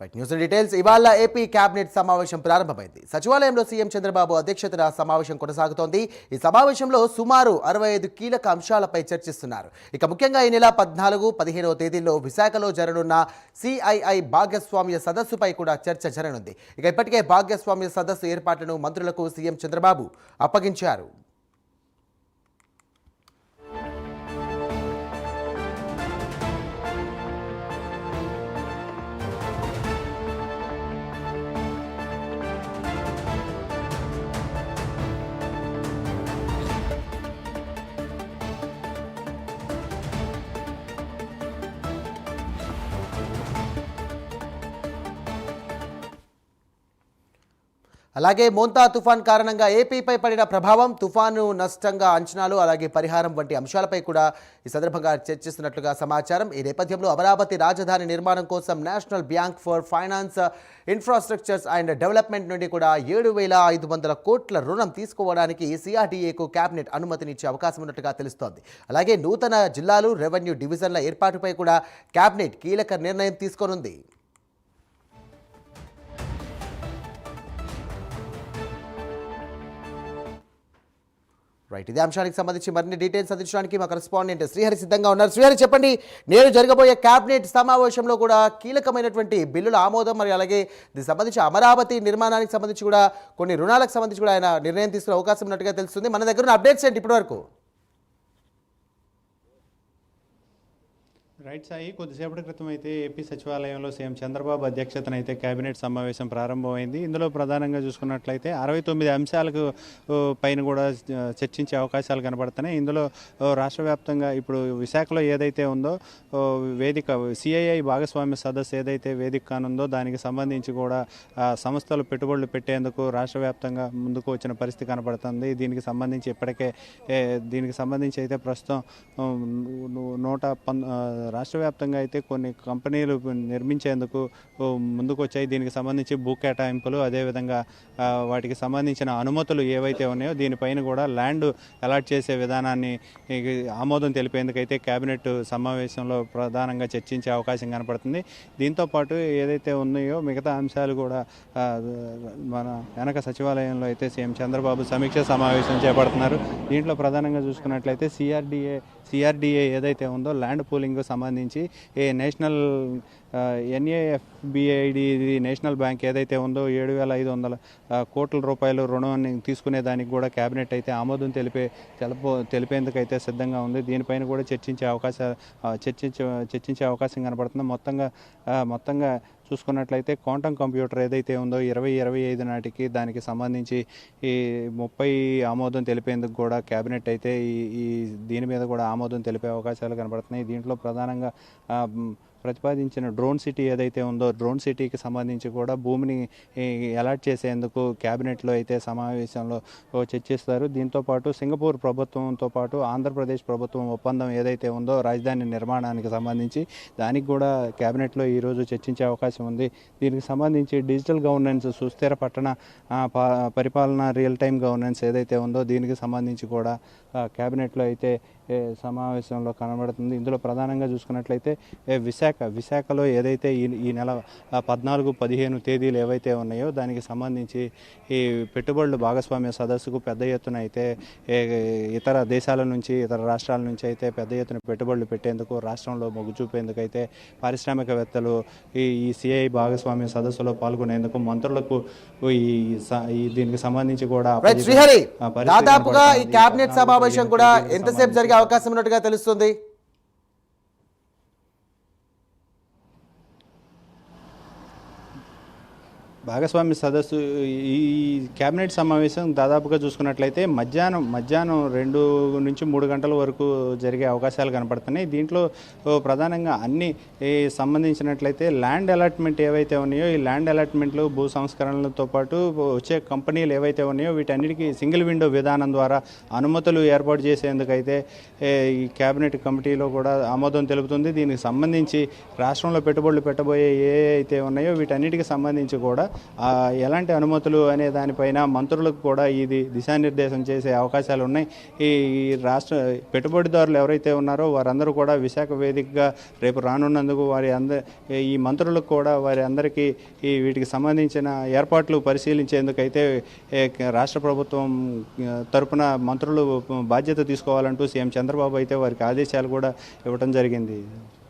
Right news details ఇవాళ AP cabinet సమావేశం ప్రారంభమైంది. సచివాలయంలో సీఎం చంద్రబాబు అధ్యక్షతన సమావేశం కొనసాగుతోంది. ఈ సమావేశంలో సుమారు అరవై ఐదు కీలక అంశాలపై చర్చిస్తున్నారు. ఇక ముఖ్యంగా ఈ నెల పద్నాలుగు పదిహేనవ తేదీల్లో విశాఖలో జరగనున్న సిఐఐ భాగస్వామ్య సదస్సుపై కూడా చర్చ జరగనుంది. ఇక ఇప్పటికే భాగస్వామ్య సదస్సు ఏర్పాట్లను మంత్రులకు సీఎం చంద్రబాబు అప్పగించారు. అలాగే మోంతా తుఫాన్ కారణంగా ఏపీపై పడిన ప్రభావం తుఫాను నష్టంగా అంచనాలు అలాగే పరిహారం వంటి అంశాలపై కూడా ఈ సందర్భంగా చర్చిస్తున్నట్లుగా సమాచారం. ఈ నేపథ్యంలో అమరావతి రాజధాని నిర్మాణం కోసం National Bank for Finance Infrastructures and Development నుండి కూడా ఏడు వేల ఐదు వందల కోట్ల రుణం తీసుకోవడానికి సిఆర్డీఏకు కేబినెట్ అనుమతినిచ్చే అవకాశం ఉన్నట్టుగా తెలుస్తోంది. అలాగే నూతన జిల్లాలు రెవెన్యూ డివిజన్ల ఏర్పాటుపై కూడా కేబినెట్ కీలక నిర్ణయం తీసుకోనుంది. రైట్ ఇదే అంశానికి సంబంధించి మరిన్ని డీటెయిల్స్ అందించడానికి మా కరెస్పాండెంట్ శ్రీహరి సిద్ధంగా ఉన్నారు. శ్రీహరి చెప్పండి నేను జరగబోయే కేబినెట్ సమావేశంలో కూడా కీలకమైనటువంటి బిల్లుల ఆమోదం మరి అలాగే దీనికి సంబంధించి అమరావతి నిర్మాణానికి సంబంధించి కూడా కొన్ని రుణాలకు సంబంధించి కూడా ఆయన నిర్ణయం తీసుకునే అవకాశం ఉన్నట్టుగా తెలుస్తుంది. మన దగ్గర ఉన్న అప్డేట్స్ ఏంటి ఇప్పటివరకు? రైట్ సాయి కొద్దిసేపటి క్రితం అయితే ఏపీ సచివాలయంలో సీఎం చంద్రబాబు అధ్యక్షతన అయితే కేబినెట్ సమావేశం ప్రారంభమైంది. ఇందులో ప్రధానంగా చూసుకున్నట్లయితే అరవై తొమ్మిది అంశాలకు పైన కూడా చర్చించే అవకాశాలు కనబడుతున్నాయి. ఇందులో రాష్ట్ర వ్యాప్తంగా ఇప్పుడు విశాఖలో ఏదైతే ఉందో వేదిక సిఐఐ భాగస్వామ్య సదస్సు ఏదైతే వేదిక కానుందో దానికి సంబంధించి కూడా సంస్థలు పెట్టుబడులు పెట్టేందుకు రాష్ట్ర వ్యాప్తంగా ముందుకు వచ్చిన పరిస్థితి కనబడుతుంది. దీనికి సంబంధించి ఇప్పటికే దీనికి సంబంధించి అయితే ప్రస్తుతం నూట పన్ రాష్ట్ర వ్యాప్తంగా అయితే కొన్ని కంపెనీలు నిర్మించేందుకు ముందుకు వచ్చాయి దీనికి సంబంధించి భూ కేటాయింపులు అదేవిధంగా వాటికి సంబంధించిన అనుమతులు ఏవైతే ఉన్నాయో దీనిపైన కూడా ల్యాండ్ అలాట్ చేసే విధానాన్ని ఆమోదం తెలిపేందుకైతే కేబినెట్ సమావేశంలో ప్రధానంగా చర్చించే అవకాశం కనపడుతుంది. దీంతో పాటు ఏదైతే ఉన్నాయో మిగతా అంశాలు కూడా మన వెనక సచివాలయంలో అయితే సీఎం చంద్రబాబు సమీక్ష సమావేశం చేపడుతున్నారు. దీంట్లో ప్రధానంగా చూసుకున్నట్లయితే సిఆర్డిఏ సిఆర్డిఏ ఏదైతే ఉందో ల్యాండ్ పూలింగ్ సంబంధించి ఏ నేషనల్ ఎన్ఏఎఫ్బిఐడి నేషనల్ బ్యాంక్ ఏదైతే ఉందో ఏడు వేల ఐదు వందల కోట్ల రూపాయలు రుణాన్ని తీసుకునే దానికి కూడా కేబినెట్ అయితే ఆమోదం తెలిపే తెలుపు తెలిపేందుకైతే సిద్ధంగా ఉంది. దీనిపైన కూడా చర్చించే అవకాశ చర్చించే చర్చించే అవకాశం కనబడుతుంది. మొత్తంగా మొత్తంగా చూసుకున్నట్లయితే క్వాంటమ్ కంప్యూటర్ ఏదైతే ఉందో ఇరవై ఇరవై ఐదు నాటికి దానికి సంబంధించి ఈ ముప్పై ఆమోదం తెలిపేందుకు కూడా కేబినెట్ అయితే ఈ ఈ దీని మీద కూడా ఆమోదం తెలిపే అవకాశాలు కనబడుతున్నాయి. దీంట్లో ప్రధానంగా ప్రతిపాదించిన డ్రోన్ సిటీ ఏదైతే ఉందో డ్రోన్ సిటీకి సంబంధించి కూడా భూమిని అలాట్ చేసేందుకు క్యాబినెట్లో అయితే సమావేశంలో చర్చిస్తారు. దీంతో పాటు సింగపూర్ ప్రభుత్వంతో పాటు ఆంధ్రప్రదేశ్ ప్రభుత్వం ఒప్పందం ఏదైతే ఉందో రాజధాని నిర్మాణానికి సంబంధించి దానికి కూడా క్యాబినెట్లో ఈరోజు చర్చించే అవకాశం ఉంది. దీనికి సంబంధించి డిజిటల్ గవర్నెన్స్ సుస్థిర పట్టణ పరిపాలన రియల్ టైం గవర్నెన్స్ ఏదైతే ఉందో దీనికి సంబంధించి కూడా క్యాబినెట్లో అయితే సమావేశంలో కనబడుతుంది. ఇందులో ప్రధానంగా చూసుకున్నట్లయితే విశాఖ విశాఖ విశాఖలో ఏదైతే ఈ ఈ నెల పద్నాలుగు పదిహేను తేదీలు ఏవైతే ఉన్నాయో దానికి సంబంధించి ఈ పెట్టుబడులు భాగస్వామ్య సదస్సుకు పెద్ద ఎత్తున అయితే ఇతర దేశాల నుంచి ఇతర రాష్ట్రాల నుంచి అయితే పెద్ద ఎత్తున పెట్టుబడులు పెట్టేందుకు రాష్ట్రంలో మొగ్గు చూపేందుకు అయితే పారిశ్రామికవేత్తలు ఈ ఈ సిఐ భాగస్వామ్య సదస్సులో పాల్గొనేందుకు మంత్రులకు ఈ దీనికి సంబంధించి కూడా శ్రీహరి దాదాపుగా ఈ. కేబినెట్ సమావేశం కూడా ఎంతసేపు జరిగే అవకాశం ఉన్నట్టుగా తెలుస్తుంది భాగస్వామి సదస్సు ఈ కేబినెట్ సమావేశం దాదాపుగా చూసుకున్నట్లయితే మధ్యాహ్నం మధ్యాహ్నం రెండు నుంచి మూడు గంటల వరకు జరిగే అవకాశాలు కనపడుతున్నాయి. దీంట్లో ప్రధానంగా అన్ని సంబంధించినట్లయితే ల్యాండ్ అలాట్మెంట్ ఏవైతే ఉన్నాయో ఈ ల్యాండ్ అలాట్మెంట్లు భూ సంస్కరణలతో పాటు వచ్చే కంపెనీలు ఏవైతే ఉన్నాయో వీటన్నిటికీ సింగిల్ విండో విధానం ద్వారా అనుమతులు ఏర్పాటు చేసేందుకైతే ఈ కేబినెట్ కమిటీలో కూడా ఆమోదం తెలుపుతుంది. దీనికి సంబంధించి రాష్ట్రంలో పెట్టుబడులు పెట్టబోయే ఏ అయితే ఉన్నాయో వీటన్నిటికీ సంబంధించి కూడా ఎలాంటి అనుమతులు అనే దానిపైన మంత్రులకు కూడా ఇది దిశానిర్దేశం చేసే అవకాశాలు ఉన్నాయి. ఈ రాష్ట్ర పెట్టుబడిదారులు ఎవరైతే ఉన్నారో వారందరూ కూడా విశాఖ వేదికగా రేపు రానున్నందుకు వారి అందరి ఈ మంత్రులకు కూడా వారి అందరికీ ఈ వీటికి సంబంధించిన ఏర్పాట్లు పరిశీలించేందుకైతే రాష్ట్ర ప్రభుత్వం తరపున మంత్రులు బాధ్యత తీసుకోవాలంటూ సీఎం చంద్రబాబు అయితే వారికి ఆదేశాలు కూడా ఇవ్వడం జరిగింది.